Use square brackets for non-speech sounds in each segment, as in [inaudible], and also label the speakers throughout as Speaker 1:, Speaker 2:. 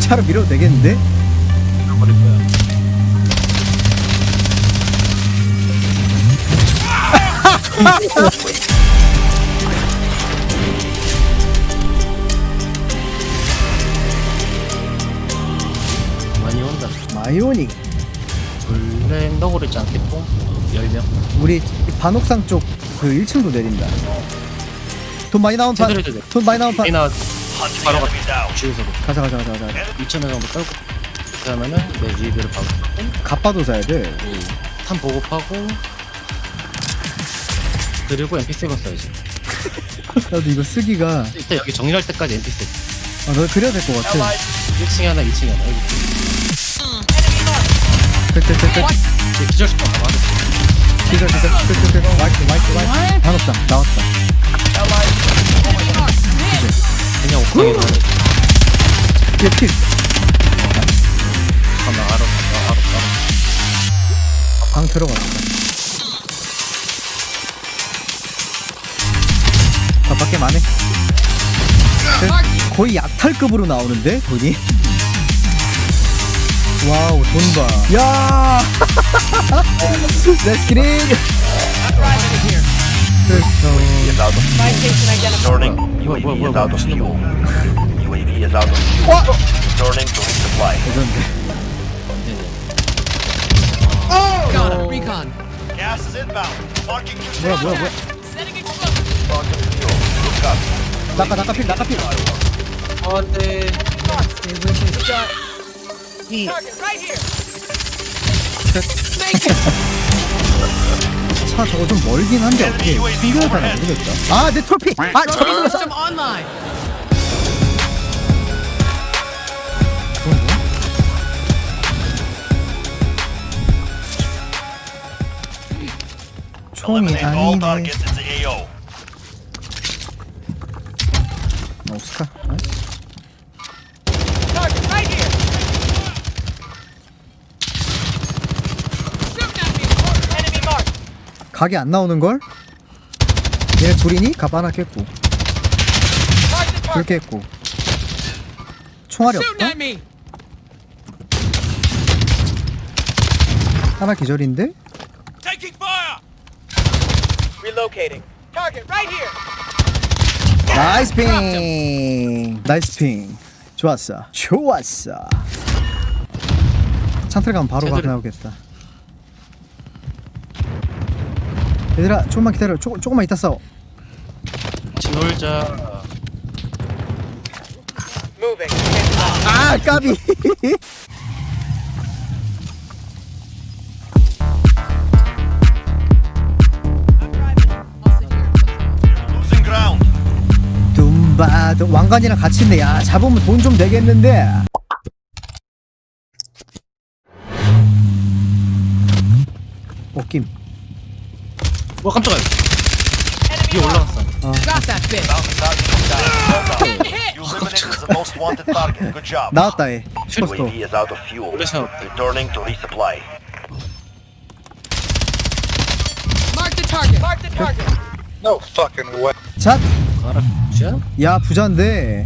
Speaker 1: 차로 밀어도 되겠는데?
Speaker 2: 버릴 거야. 많이 온다.
Speaker 1: 마이오닉
Speaker 2: 블랙 너구리지 않겠고 10명.
Speaker 1: 우리 반옥상 쪽 그 1층도 내린다 돈 많이 나온 판
Speaker 2: 제대로 해도 돼.
Speaker 1: 돈 많이 나온 판
Speaker 2: 이나 바로 가. 주유소로.
Speaker 1: 가자 가자 가자 가자
Speaker 2: 2천 원 정도 떨고 그러면은 내 유입비를 받고
Speaker 1: 갑바도 사야 돼
Speaker 2: 탄 보급하고 그리고 MP7 써야지. [laughs]
Speaker 1: 나도 이거 쓰기가
Speaker 2: 일단 여기 정리할 때까지 MP7.
Speaker 1: 아, 너 그래야 될 것 같아
Speaker 2: 1층에 하나, 2층에 하나. 여기
Speaker 1: 땡땡땡땡
Speaker 2: 제 기절시켜 맞았어.
Speaker 1: 기절 기절 땡땡땡 마이크 마이크 마이크 반옥상 나왔다 얘필
Speaker 2: 아, 나 알아, 나 알아, 알아.
Speaker 1: 방 들어갔다 아 밖에 많네. 거의 약탈급으로 나오는데 돈이? 와우 돈 봐. 야! [laughs] Let's get it
Speaker 3: is out of
Speaker 4: Buy station identified.
Speaker 3: Returning.
Speaker 2: Whoa, whoa,
Speaker 3: UAV
Speaker 2: whoa,
Speaker 3: is out of
Speaker 2: whoa.
Speaker 3: fuel. UAV is out of fuel. Returning to resupply.
Speaker 1: 레전드
Speaker 2: 네네.
Speaker 5: Got him. Recon.
Speaker 3: Gas is inbound. Marking your
Speaker 1: 뭐야 뭐야 뭐야
Speaker 5: Setting explosive.
Speaker 3: Falcon 3 Good copy.
Speaker 1: 나까 나까필 나까필
Speaker 2: 아, 네.
Speaker 4: Target right here.
Speaker 1: 차 저거 좀 멀긴 한데 어떻게 챙겨야 되나 모르겠다 아내 톨피 아 저기 거야? 총이 아니네
Speaker 3: AO.
Speaker 1: 어, 오스카 나이스.
Speaker 4: Target right here.
Speaker 5: Shooting at me.
Speaker 4: Enemy marked.
Speaker 1: 각이 안 나오는 걸? 얘네 둘이니? 갑 하나 깼고
Speaker 4: target.
Speaker 1: 깼고 총알이 없다? 하나 기절인데? 나이스 핑 나이스 핑 좋았어 좋았어 창틀 가면 바로 각. 나오겠다 얘들아 조금만 기다려 조, 조금만 이따 싸워.
Speaker 4: Moving.
Speaker 1: 아 까비. 둠바 둠 왕관이랑 같이 있네 야 잡으면 돈 좀 되겠는데 옷김
Speaker 2: 와, 깜짝이야.
Speaker 4: Enemy
Speaker 2: 위에
Speaker 4: marked.
Speaker 2: 올라갔어.
Speaker 5: Got that bitch.
Speaker 3: Found the target. Well done.
Speaker 5: Getting hit.
Speaker 3: You eliminated the most wanted target. Good job.
Speaker 1: 나왔다 얘 슈퍼스토어
Speaker 3: UAV is out of fuel.
Speaker 2: Listen up.
Speaker 3: Returning to resupply.
Speaker 5: Mark the target.
Speaker 4: Mark the target.
Speaker 6: No fucking way.
Speaker 1: 잣!
Speaker 2: 가라, 쥐야?
Speaker 1: 야 부자인데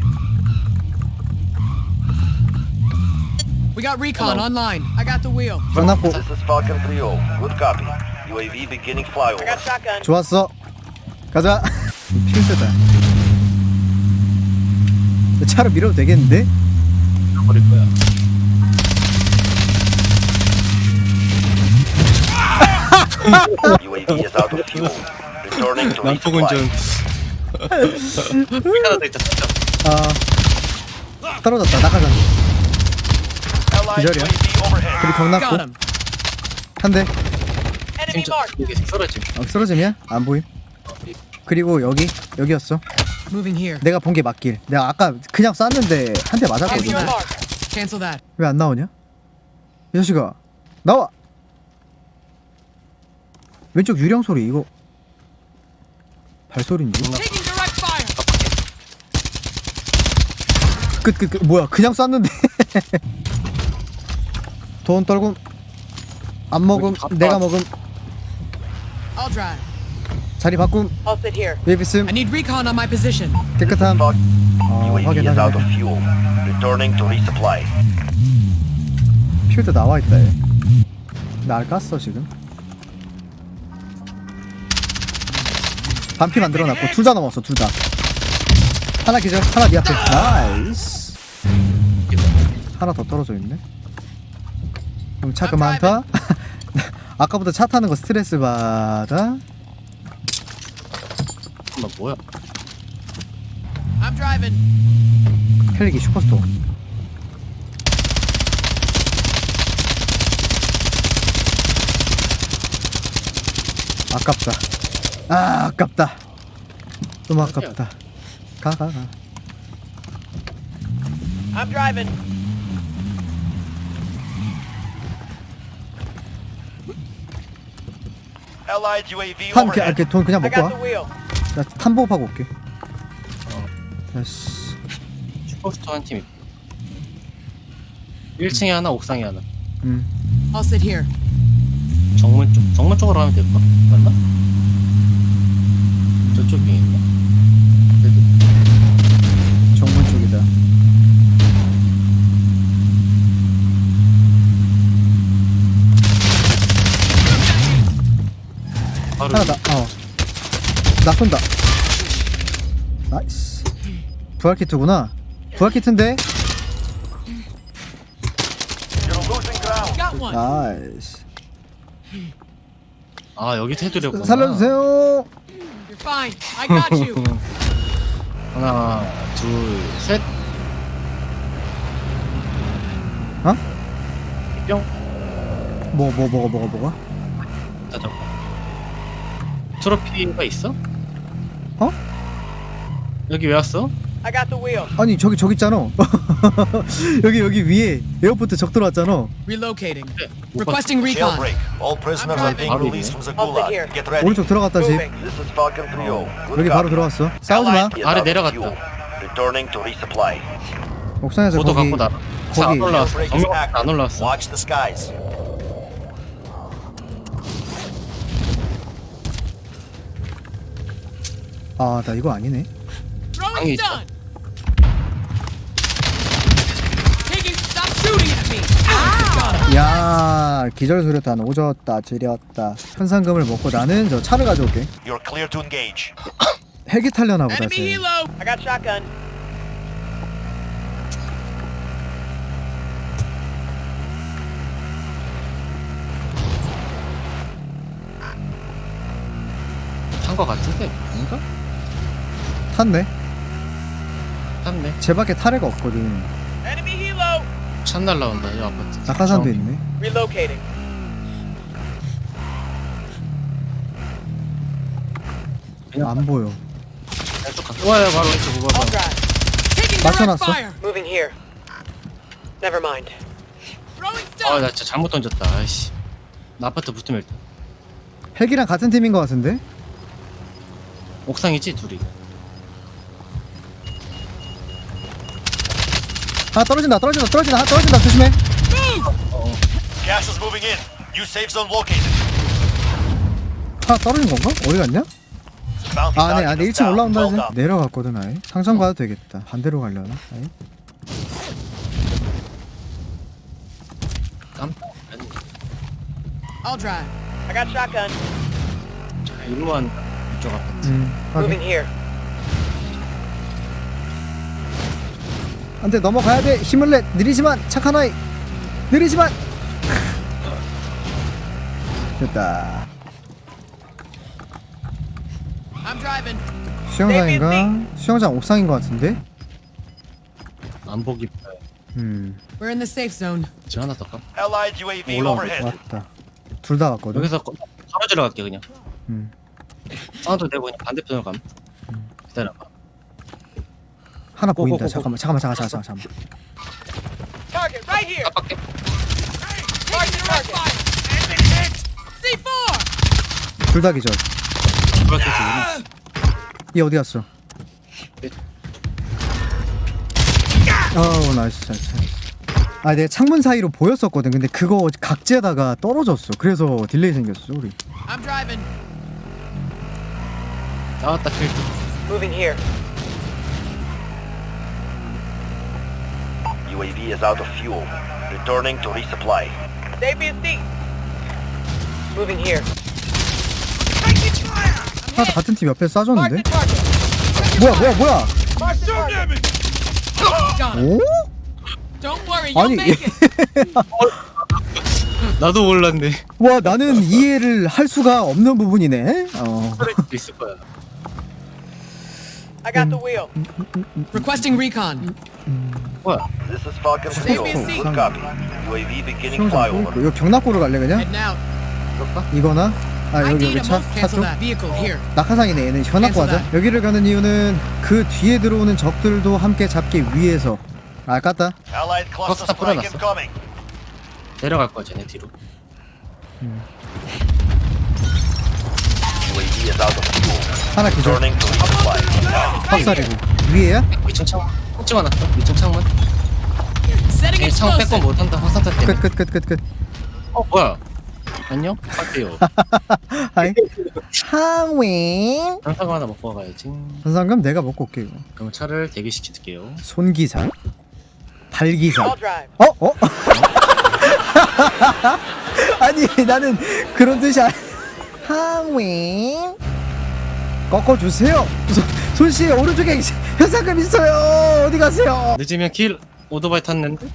Speaker 5: We got recon online. I got the wheel.
Speaker 1: 장난고
Speaker 3: This is Falcon 3 Good copy. UAV beginning
Speaker 4: I
Speaker 3: flyover.
Speaker 4: got shotgun.
Speaker 1: 좋았어 가자 필드다 차로 밀어도 되겠는데?
Speaker 2: 버릴 거야.
Speaker 3: UAV is out of fuel. Returning to
Speaker 2: 난폭운전.
Speaker 3: resupply.
Speaker 2: 하나 더 있다, 진짜.
Speaker 1: 아 떨어졌다 나가자
Speaker 3: Allied
Speaker 1: 기절이야.
Speaker 3: UAV overhead.
Speaker 1: 그리
Speaker 5: Got
Speaker 1: 경납고
Speaker 5: him.
Speaker 1: 한대
Speaker 4: Marked.
Speaker 2: 이게 쓰러짐.
Speaker 1: 어, 쓰러짐이야? 안 보임 그리고 여기 여기였어
Speaker 5: Moving here.
Speaker 1: 내가 본 게 맞길 내가 아까 그냥 쐈는데 한 대 맞았거든
Speaker 4: You're
Speaker 5: Cancel
Speaker 4: marked.
Speaker 5: Cancel that.
Speaker 1: 왜 안 나오냐? 이 자식아 나와 왼쪽 유령 소리 이거 발소리인지
Speaker 5: Taking direct fire.
Speaker 1: 끝끝 끝 뭐야 그냥 쐈는데 [laughs] 돈 떨고 안 먹음
Speaker 2: 왜 이렇게
Speaker 1: 내가? 먹음
Speaker 5: I'll drive.
Speaker 1: 자리 바꿈
Speaker 4: I'll sit here.
Speaker 1: 베이비슨
Speaker 5: I need recon on my position.
Speaker 1: 깨끗함 어
Speaker 3: UAV
Speaker 1: 확인
Speaker 3: is out
Speaker 1: 확인
Speaker 3: of fuel. Returning to resupply.
Speaker 1: 필드 나와있다 얘날 깠어 지금 반피 만들어놨고 둘 다 넘었어 둘다 하나 기절 하나 니 앞에 나이스 하나 더 떨어져 있네 그럼 차 그만 타 아까부터 차 타는 거 스트레스 받아?
Speaker 2: 잠깐만 뭐야?
Speaker 5: I'm driving.
Speaker 1: 헬기 슈퍼스토어. 아깝다. 아 아깝다. 너무 아깝다. 가 가 가.
Speaker 4: I'm driving.
Speaker 3: Allied UAV
Speaker 1: 판 그, 아,
Speaker 3: overhead.
Speaker 1: 그, 돈 그냥
Speaker 4: I
Speaker 1: 먹고
Speaker 4: got the wheel.
Speaker 1: 와나 탐보하고 올게 됐어
Speaker 2: 슈퍼스토어 한팀 있고 1층에 하나 옥상에 하나
Speaker 1: 음
Speaker 5: I'll sit here.
Speaker 2: 정문 쪽 정문 쪽으로 가면 될까? 맞나? 바로
Speaker 1: 하나 나어나 쏜다. 나이스. 부활 키트구나. 부활 키트인데?
Speaker 3: You're losing ground.
Speaker 5: Got one.
Speaker 1: 나이스.
Speaker 2: 아 여기 테두리였구나.
Speaker 1: 살려주세요.
Speaker 5: You're fine. I got you. [laughs]
Speaker 2: 하나 둘 셋.
Speaker 1: 어?
Speaker 2: 뿅.
Speaker 1: 뭐뭐 뭐가 뭐가 뭐가?
Speaker 2: 자자 트로피가 있어?
Speaker 1: 어?
Speaker 2: 여기 왜 왔어?
Speaker 4: I got the wheel.
Speaker 1: 아니 저기 저기 있잖아 여기 여기 위에 에어포트 적 들어왔잖아
Speaker 5: Relocating.
Speaker 2: 못
Speaker 5: Requesting recon.
Speaker 3: Jailbreak. All prisoners are being released from the
Speaker 4: I'll sit
Speaker 3: gulag.
Speaker 4: here.
Speaker 3: Get ready.
Speaker 1: 오른쪽 들어갔다 집
Speaker 4: Moving.
Speaker 3: This is Falcon 3-0. Good
Speaker 1: 여기 바로
Speaker 3: copy.
Speaker 1: 들어왔어 싸우지 마
Speaker 3: Allied is
Speaker 2: 아래
Speaker 3: out of
Speaker 2: 내려갔다.
Speaker 3: fuel. Returning to resupply.
Speaker 1: 옥상에서
Speaker 2: 보도
Speaker 1: 거기
Speaker 2: 갖고 나
Speaker 1: 거기
Speaker 2: 안 올라왔어
Speaker 3: Jailbreak is
Speaker 2: 정면
Speaker 3: active.
Speaker 2: 안 올라왔어
Speaker 3: Watch the skies.
Speaker 1: 아 나 이거 아니네
Speaker 5: Throwing
Speaker 2: 방에 있다.
Speaker 5: stun. Taking. Stop shooting at me. Ah!
Speaker 1: 야 기절 수류탄 오졌다 지렸다 현상금을 먹고 나는 저 차를 가져올게
Speaker 3: You're clear to engage.
Speaker 1: 헬기 탈려나 보다
Speaker 5: Enemy
Speaker 1: 쟤
Speaker 5: helo.
Speaker 4: I got shotgun.
Speaker 2: 탄거 같은데 아닌가?
Speaker 1: 탔네
Speaker 2: 탔네
Speaker 1: 제 밖에 탈애가 없거든.
Speaker 2: 찬 날라온다 이 아파트
Speaker 1: 낙하산도
Speaker 2: 저-
Speaker 1: 있네
Speaker 4: Relocating.
Speaker 1: 안 보여
Speaker 2: 와요 바로 왼쪽 그거
Speaker 4: I'll
Speaker 2: 봐
Speaker 4: drive.
Speaker 1: 맞춰놨어.
Speaker 5: fire.
Speaker 4: Moving here. Never mind.
Speaker 5: Throwing stun.
Speaker 2: 아나 진짜 잘못 던졌다 아이씨 나 아파트 붙으면 일단
Speaker 1: 헬기랑 같은 팀인 것 같은데
Speaker 2: 옥상이지 둘이
Speaker 1: 아 떨어진다 떨어진다 떨어진다 아, 떨어진다 조심해
Speaker 3: Gas is moving in. New safe zone located.
Speaker 1: 하나 떨어진 건가? 어디 갔냐?
Speaker 3: Bounty
Speaker 1: 아, 네, 아, 네,
Speaker 3: is
Speaker 1: 1층
Speaker 3: down.
Speaker 1: 올라온다
Speaker 3: Well
Speaker 1: 이제
Speaker 3: done.
Speaker 1: 내려갔거든 아예 상점 가도 되겠다 반대로 가려나 아예
Speaker 2: 깜짝
Speaker 5: I'll drive.
Speaker 4: I got shotgun.
Speaker 2: 일로 한 이쪽 아파트
Speaker 1: 음
Speaker 4: Moving
Speaker 1: 확인
Speaker 4: here.
Speaker 1: 안돼 넘어가야 돼 힘을 내 느리지만 착한 아이 느리지만 됐다. 수영장인가? 수영장 옥상인 것 같은데?
Speaker 2: 안 보기
Speaker 1: 음
Speaker 5: We're in the safe zone.
Speaker 2: 저 하나 더 까?
Speaker 3: Allied UAV
Speaker 2: 올라온다.
Speaker 3: overhead.
Speaker 1: 왔다 둘다 왔거든
Speaker 2: 여기서 거- 바로 들어갈게 그냥
Speaker 1: 음.
Speaker 2: 사운드 내고 그냥 반대편으로 가면 기다려봐
Speaker 1: 하나
Speaker 2: 고,
Speaker 1: 보인다
Speaker 2: 고, 고,
Speaker 1: 잠깐만 잠깐만 잠깐만 잠깐만 잠깐만
Speaker 4: Target right here.
Speaker 2: 깜빡해
Speaker 4: Mark the target.
Speaker 5: C4.
Speaker 1: 둘다 기절
Speaker 2: 그렇게
Speaker 1: 얘 어디 갔어?
Speaker 2: 네.
Speaker 1: 어우 나이스 나이스 나이스. 아 내가 창문 사이로 보였었거든 근데 그거 각지에다가 떨어졌어 그래서 딜레이 생겼어 우리
Speaker 5: I'm driving.
Speaker 2: 나왔다 필드
Speaker 4: Moving here.
Speaker 3: UAV is out of fuel. Returning to resupply.
Speaker 4: Stay busy. Moving here.
Speaker 1: 하나 같은 팀 옆에
Speaker 4: target.
Speaker 1: 뭐야 뭐야 뭐야. 오?
Speaker 5: Don't worry, you'll
Speaker 1: 아니
Speaker 5: make it.
Speaker 2: 나도 몰랐네
Speaker 1: 와 나는 이해를 할 수가 없는 부분이네 어.
Speaker 2: 있을 거야
Speaker 4: I got the wheel.
Speaker 5: Requesting recon.
Speaker 2: 뭐야
Speaker 3: This is Falcon
Speaker 4: Stay
Speaker 3: 3.
Speaker 4: busy.
Speaker 3: Good copy. UAV beginning flyover.
Speaker 1: 이거 경락고로 갈래 그냥?
Speaker 5: Heading out.
Speaker 1: 이거나? 아
Speaker 5: I
Speaker 1: 여기
Speaker 5: need
Speaker 1: 여기
Speaker 5: a
Speaker 1: 차?
Speaker 5: mo-
Speaker 1: 차
Speaker 5: cancel
Speaker 1: 쪽?
Speaker 5: that vehicle here.
Speaker 1: 낙하산이네 얘는
Speaker 5: Cancel
Speaker 1: 하자. 여기를 가는 이유는 그 뒤에 들어오는 적들도 함께 잡기 위해서 아 깠다
Speaker 3: Allied cluster
Speaker 2: 버스타
Speaker 3: strike
Speaker 2: 뿌려놨어.
Speaker 3: incoming.
Speaker 2: 내려갈 거야 쟤네 뒤로
Speaker 1: 하나 기절. 확살이고. 위에야?
Speaker 2: 2층 창문? 꼭 찍어놨다 2층 창문? 쟤 창문 뺏고. 못한다. 화산타 때문에
Speaker 1: 끝끝끝 끝끝.
Speaker 2: 어 뭐야? 안녕? 할게요.
Speaker 1: 하이 하윙
Speaker 2: 장사가 하나 먹고 가야지.
Speaker 1: 전상금 내가 먹고 올게 이거.
Speaker 2: 그럼 차를 대기시킬게요.
Speaker 1: 손기사. 발기사. 어? 어? [laughs] 아니 나는 그런 뜻이 아니 하윙 꺾어주세요 손- 손씨 오른쪽에 현상금 있어요 어디 가세요
Speaker 2: 늦으면 길 오토바이 탔는데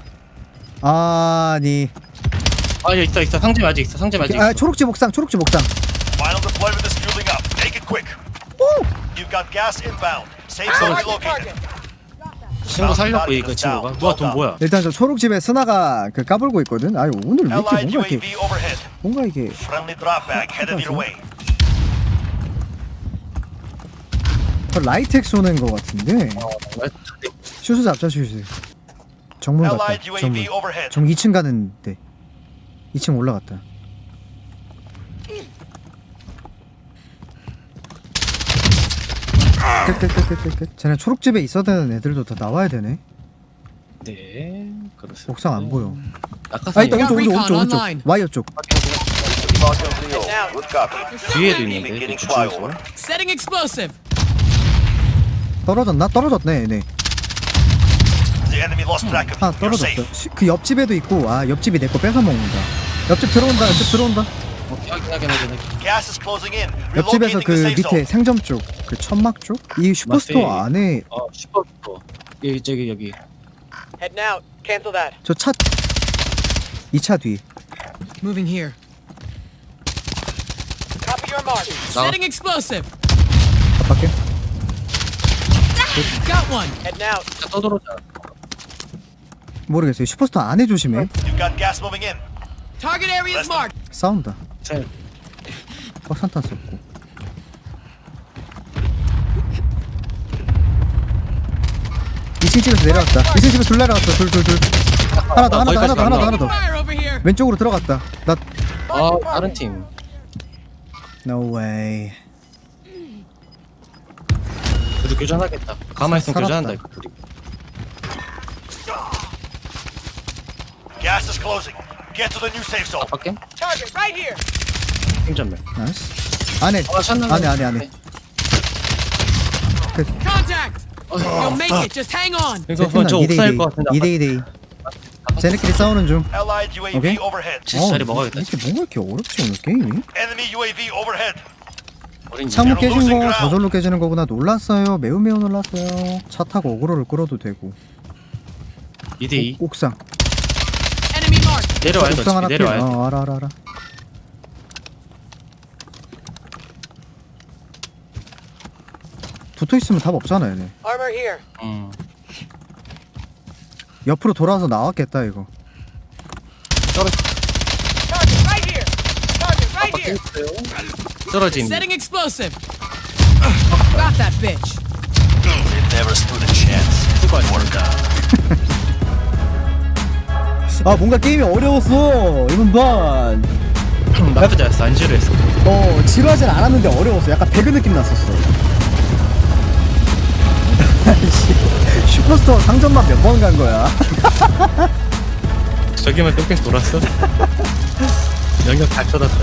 Speaker 1: 아니
Speaker 2: 아 여기 있어 있어 상점 아직 있어 상점 아직
Speaker 1: 아
Speaker 2: 있어
Speaker 1: 초록지 복상 초록지 복상
Speaker 3: Final deployment is fueling up. Take it quick. You've got gas inbound. Safe zone relocated.
Speaker 2: 친구 살렸고 이거 친구가? 누가 돈 뭐야?
Speaker 1: 일단 저 초록집에 스나가 그 까불고 있거든. 아유 오늘 왜 이렇게 뭔가 이렇게
Speaker 3: UAV overhead.
Speaker 1: 뭔가 이게
Speaker 3: Friendly drop bag headed your way.
Speaker 1: 저 라이텍 쏘는 거 같은데. 슈즈 잡자 슈즈 정문 갔다
Speaker 3: Allied
Speaker 1: 정문.
Speaker 3: UAV overhead.
Speaker 1: 정 2층 가는데. 2층 올라갔다 끝끝끝끝끝 쟤네 초록집에 있어야 되는 애들도 다 나와야 되네
Speaker 2: 네 그렇습니다
Speaker 1: 옥상 안 보여 아 있다 오른쪽 오른쪽 오른쪽 오른쪽
Speaker 5: online.
Speaker 1: 와이어 쪽
Speaker 3: Falcon 3. Good copy.
Speaker 2: 뒤에도 있는데
Speaker 3: beginning
Speaker 2: 주쪽에서
Speaker 3: flyover.
Speaker 5: Setting explosive.
Speaker 1: 떨어졌나? 떨어졌네 얘네
Speaker 3: The enemy lost track of
Speaker 1: 하나
Speaker 3: you. You're safe.
Speaker 1: 떨어졌어 시- 그 옆집에도 있고 아 옆집이 내 거 뺏어 먹는다 옆집 들어온다 옆집 들어온다
Speaker 2: 확인 확인 확인 확인.
Speaker 3: Gas is closing in.
Speaker 1: 옆집에서
Speaker 3: Relocating
Speaker 1: 그
Speaker 3: the safe
Speaker 1: 밑에
Speaker 3: zone.
Speaker 1: 생점 쪽 그 천막 쪽 이 슈퍼스토어
Speaker 2: 맞지.
Speaker 1: 안에
Speaker 2: 어 슈퍼스토어 여기 저기 여기
Speaker 4: Heading out. Cancel that.
Speaker 1: 저 차 이 차 뒤
Speaker 5: Moving here.
Speaker 4: Copy your mark.
Speaker 5: Setting explosive.
Speaker 1: 앞밖에
Speaker 5: Got one.
Speaker 4: Heading out.
Speaker 2: 차 떠들어오자
Speaker 1: 모르겠어요 슈퍼스토어 안에 조심해
Speaker 3: You've got gas moving in.
Speaker 5: Target area is marked.
Speaker 1: 싸운다
Speaker 2: 차
Speaker 1: 꽉산탄 썼고. 이층 집에서 내려왔다. 이층 집에 둘 내려왔어. 둘 둘 둘. 하나 더 하나 더 하나 더 하나 더 하나 더.
Speaker 5: Fire over here.
Speaker 1: 왼쪽으로 들어갔다. 나
Speaker 2: 아 다른 팀.
Speaker 1: No way.
Speaker 2: 둘이 교전하겠다. 가만히 있으면
Speaker 1: 살았다.
Speaker 2: 교전한다 이거 둘이.
Speaker 3: Gas is closing. Get to the new safe zone.
Speaker 2: 밖에?
Speaker 4: Target right here.
Speaker 2: 팀전멸
Speaker 1: 나이스. 안에.
Speaker 2: 아 샷나
Speaker 1: 안에 안에 안에.
Speaker 5: Contact. You'll make it. Just hang on.
Speaker 2: 이거 저 옥상일 것 같은데
Speaker 1: 2대 2 쟤네끼리 싸우는 중.
Speaker 3: Allied UAV
Speaker 1: Okay.
Speaker 3: overhead.
Speaker 2: 진짜 자리
Speaker 1: 어,
Speaker 2: 먹어야겠다
Speaker 1: 이렇게 뭔가 이렇게 어렵지 오늘 게임이?
Speaker 3: Enemy UAV overhead.
Speaker 2: 어린
Speaker 1: 창문 깨진 거. 저절로 깨지는 거구나. 놀랐어요. 매우 매우 놀랐어요. 차 타고 어그로를 끌어도 되고.
Speaker 2: 2대2
Speaker 1: 옥상.
Speaker 5: Enemy
Speaker 2: 돼
Speaker 1: 옥상 하나 돼어 알아 알아 알아 붙어 있으면 답 없잖아 얘네
Speaker 4: Armor here.
Speaker 2: 음.
Speaker 1: 옆으로 돌아서 나왔겠다 이거
Speaker 4: Target right here. Target right here.
Speaker 2: 떨어짐
Speaker 5: Setting explosive. Got that bitch.
Speaker 3: They never stood a chance. Work.
Speaker 1: 아 뭔가 게임이 어려웠어 이번 반
Speaker 2: 나쁘지 않았어 안 지루했어
Speaker 1: 어, 지루하진 않았는데 어려웠어. 약간 배그 느낌 났었어. 씨, 슈퍼스토어 상점만 몇 번 간 거야?
Speaker 2: 저기만 뺑뺑 돌았어? [laughs] 영역 다 쳐놨다